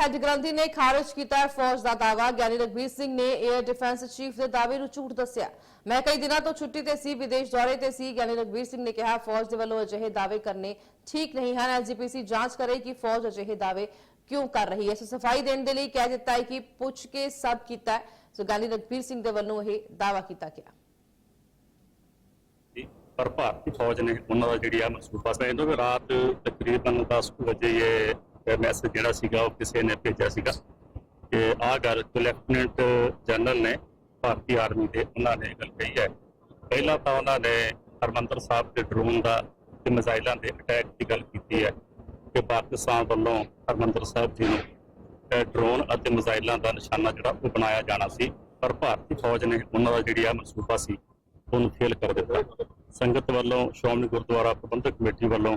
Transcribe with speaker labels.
Speaker 1: Head ਗ੍ਰੰਥੀ ਨੇ ਖਾਰਜ ਕੀਤਾ ਫੌਜ ਦਾ ਦਾਅਵਾ। ਗਿਆਨੀ ਰਗਵੀਰ ਸਿੰਘ ਨੇ 에ਅਰ ਡਿਫੈਂਸ ਚੀਫ ਦੇ ਦਾਅਵੇ ਨੂੰ ਝੂਠ ਦੱਸਿਆ। ਮੈਂ ਕਈ ਦਿਨਾਂ ਤੋਂ ਛੁੱਟੀ ਤੇ ਸੀ, ਵਿਦੇਸ਼ ਦੌਰੇ ਤੇ ਸੀ, ਗਿਆਨੀ ਰਗਵੀਰ ਸਿੰਘ ਨੇ ਕਿਹਾ, ਫੌਜ ਦੇ ਵੱਲੋਂ ਅਜਿਹੇ ਦਾਅਵੇ ਕਰਨੇ ਠੀਕ ਨਹੀਂ ਹਨ। ਐਸਜੀਪੀਸੀ ਜਾਂਚ ਕਰੇ ਕਿ ਫੌਜ ਅਜਿਹੇ ਦਾਅਵੇ ਕਿਉਂ ਕਰ ਰਹੀ ਹੈ। ਸੋ ਸਫ਼ਾਈ ਦੇਣ ਦੇ ਲਈ ਕਹਿ ਦਿੱਤਾ ਹੈ ਕਿ ਪੁੱਛ ਕੇ ਸਭ ਕੀਤਾ ਹੈ। ਸੋ ਗਿਆਨੀ ਰਗਵੀਰ ਸਿੰਘ ਦੇ ਵੱਲੋਂ ਇਹ ਦਾਅਵਾ ਕੀਤਾ ਗਿਆ।
Speaker 2: ਪਰ ਭਾਰਤੀ ਫੌਜ ਨੇ ਉਹਨਾਂ ਦਾ ਜਿਹੜੀ ਆ ਮਨਸੂਬਾ ਪਾਸ ਰਾਤ ਤਕਰੀਬਨ 10 ਵਜੇ ਇਹ ਮੈਸੇਜ ਜਿਹੜਾ ਸੀਗਾ ਉਹ ਕਿਸੇ ਨੇ ਭੇਜਿਆ ਸੀਗਾ ਕਿ ਆਹ ਗੱਲ ਲੈਫਟੀਨੈਂਟ ਜਨਰਲ ਨੇ ਭਾਰਤੀ ਆਰਮੀ ਦੇ ਉਹਨਾਂ ਨੇ ਗੱਲ ਕਹੀ ਹੈ। ਪਹਿਲਾਂ ਤਾਂ ਉਹਨਾਂ ਨੇ ਹਰਮੰਦਰ ਸਾਹਿਬ ਦੇ ਡਰੋਨ ਦਾ ਤੇ ਮਿਜ਼ਾਈਲਾਂ ਦੇ ਅਟੈਕ ਦੀ ਗੱਲ ਕੀਤੀ ਹੈ ਕਿ ਪਾਕਿਸਤਾਨ ਵੱਲੋਂ ਹਰਮੰਦਰ ਸਾਹਿਬ ਜੀ ਨੂੰ ਡਰੋਨ ਅਤੇ ਮਿਜ਼ਾਈਲਾਂ ਦਾ ਨਿਸ਼ਾਨਾ ਜਿਹੜਾ ਉਹ ਬਣਾਇਆ ਜਾਣਾ ਸੀ, ਪਰ ਭਾਰਤੀ ਫੌਜ ਨੇ ਉਹਨਾਂ ਦਾ ਜਿਹੜੀ ਆ ਮਨਸੂਬਾ ਸੀ, ਉਹਨੂੰ ਫੇਲ ਕਰ ਦਿੱਤਾ। ਸੰਗਤ ਵੱਲੋਂ ਸ਼੍ਰੋਮਣੀ ਗੁਰਦੁਆਰਾ ਪ੍ਰਬੰਧਕ ਕਮੇਟੀ ਵੱਲੋਂ